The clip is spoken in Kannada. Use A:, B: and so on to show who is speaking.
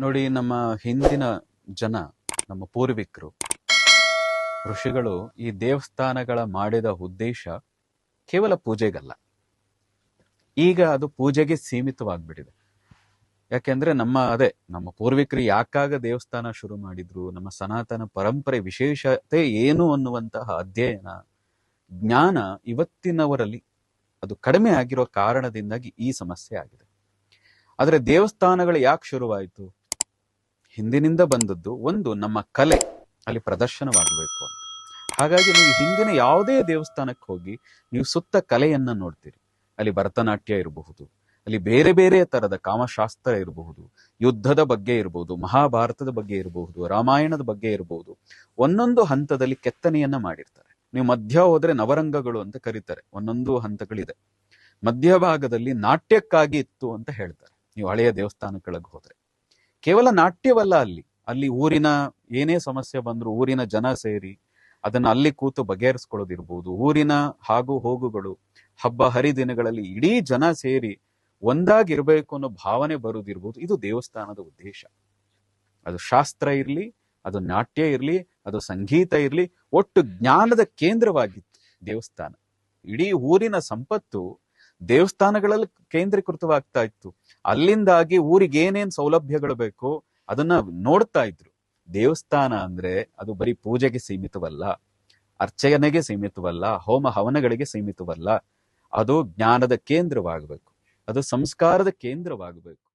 A: ನೋಡಿ, ನಮ್ಮ ಹಿಂದಿನ ಜನ, ನಮ್ಮ ಪೂರ್ವಿಕರು, ಋಷಿಗಳು ಈ ದೇವಸ್ಥಾನಗಳ ಮಾಡಿದ ಉದ್ದೇಶ ಕೇವಲ ಪೂಜೆಗಲ್ಲ. ಈಗ ಅದು ಪೂಜೆಗೆ ಸೀಮಿತವಾಗ್ಬಿಟ್ಟಿದೆ. ಯಾಕೆಂದ್ರೆ ನಮ್ಮ, ಅದೇ, ನಮ್ಮ ಪೂರ್ವಿಕರು ಯಾಕಾಗ ದೇವಸ್ಥಾನ ಶುರು ಮಾಡಿದ್ರು, ನಮ್ಮ ಸನಾತನ ಪರಂಪರೆ ವಿಶೇಷತೆ ಏನು ಅನ್ನುವಂತಹ ಅಧ್ಯಯನ, ಜ್ಞಾನ ಇವತ್ತಿನವರಲ್ಲಿ ಅದು ಕಡಿಮೆ ಆಗಿರೋ ಕಾರಣದಿಂದಾಗಿ ಈ ಸಮಸ್ಯೆ ಆಗಿದೆ. ಆದ್ರೆ ದೇವಸ್ಥಾನಗಳು ಯಾಕೆ ಶುರುವಾಯಿತು? ಹಿಂದಿನಿಂದ ಬಂದದ್ದು ಒಂದು ನಮ್ಮ ಕಲೆ, ಅಲ್ಲಿ ಪ್ರದರ್ಶನವಾಗಬೇಕು ಅಂತ. ಹಾಗಾಗಿ ನೀವು ಹಿಂದಿನ ಯಾವುದೇ ದೇವಸ್ಥಾನಕ್ಕೆ ಹೋಗಿ ನೀವು ಸುತ್ತ ಕಲೆಯನ್ನ ನೋಡ್ತೀರಿ. ಅಲ್ಲಿ ಭರತನಾಟ್ಯ ಇರಬಹುದು, ಅಲ್ಲಿ ಬೇರೆ ಬೇರೆ ತರದ ಕಾಮಶಾಸ್ತ್ರ ಇರಬಹುದು, ಯುದ್ಧದ ಬಗ್ಗೆ ಇರಬಹುದು, ಮಹಾಭಾರತದ ಬಗ್ಗೆ ಇರಬಹುದು, ರಾಮಾಯಣದ ಬಗ್ಗೆ ಇರಬಹುದು, ಒಂದೊಂದು ಹಂತದಲ್ಲಿ ಕೆತ್ತನೆಯನ್ನ ಮಾಡಿರ್ತಾರೆ. ನೀವು ಮಧ್ಯ ಹೋದ್ರೆ ನವರಂಗಗಳು ಅಂತ ಕರೀತಾರೆ, ಒಂದೊಂದು ಹಂತಗಳಿದೆ. ಮಧ್ಯಭಾಗದಲ್ಲಿ ನಾಟ್ಯಕ್ಕಾಗಿ ಇತ್ತು ಅಂತ ಹೇಳ್ತಾರೆ. ನೀವು ಹಳೆಯ ದೇವಸ್ಥಾನಗಳಿಗೆ ಹೋದ್ರೆ. ಕೇವಲ ನಾಟ್ಯವಲ್ಲ ಅಲ್ಲಿ. ಅಲ್ಲಿ ಊರಿನ ಏನೇ ಸಮಸ್ಯೆ ಬಂದ್ರು ಊರಿನ ಜನ ಸೇರಿ ಅದನ್ನ ಅಲ್ಲಿ ಕೂತು ಬಗೆಹರಿಸ್ಕೊಳ್ಳೋದಿರ್ಬೋದು. ಊರಿನ ಹಾಗೂ ಹೋಗುಗಳು, ಹಬ್ಬ, ಹರಿದಿನಗಳಲ್ಲಿ ಇಡೀ ಜನ ಸೇರಿ ಒಂದಾಗಿರ್ಬೇಕು ಅನ್ನೋ ಭಾವನೆ ಬರುವುದಿರ್ಬೋದು ಇದು ದೇವಸ್ಥಾನದ ಉದ್ದೇಶ. ಅದು ಶಾಸ್ತ್ರ ಇರಲಿ, ಅದು ನಾಟ್ಯ ಇರಲಿ, ಅದು ಸಂಗೀತ ಇರಲಿ, ಒಟ್ಟು ಜ್ಞಾನದ ಕೇಂದ್ರವಾಗಿತ್ತು ದೇವಸ್ಥಾನ. ಇಡೀ ಊರಿನ ಸಂಪತ್ತು ದೇವಸ್ಥಾನಗಳಲ್ಲಿ ಕೇಂದ್ರೀಕೃತವಾಗ್ತಾ ಇತ್ತು. ಅಲ್ಲಿಂದಾಗಿ ಊರಿಗೆ ಏನೇನ್ ಸೌಲಭ್ಯಗಳು ಬೇಕೋ ಅದನ್ನ ನೋಡ್ತಾ ಇದ್ರು. ದೇವಸ್ಥಾನ ಅಂದ್ರೆ ಅದು ಬರೀ ಪೂಜೆಗೆ ಸೀಮಿತವಲ್ಲ, ಅರ್ಚನೆಗೆ ಸೀಮಿತವಲ್ಲ, ಹೋಮ ಹವನಗಳಿಗೆ ಸೀಮಿತವಲ್ಲ. ಅದು ಜ್ಞಾನದ ಕೇಂದ್ರವಾಗಬೇಕು. ಅದು ಸಂಸ್ಕಾರದ ಕೇಂದ್ರವಾಗಬೇಕು.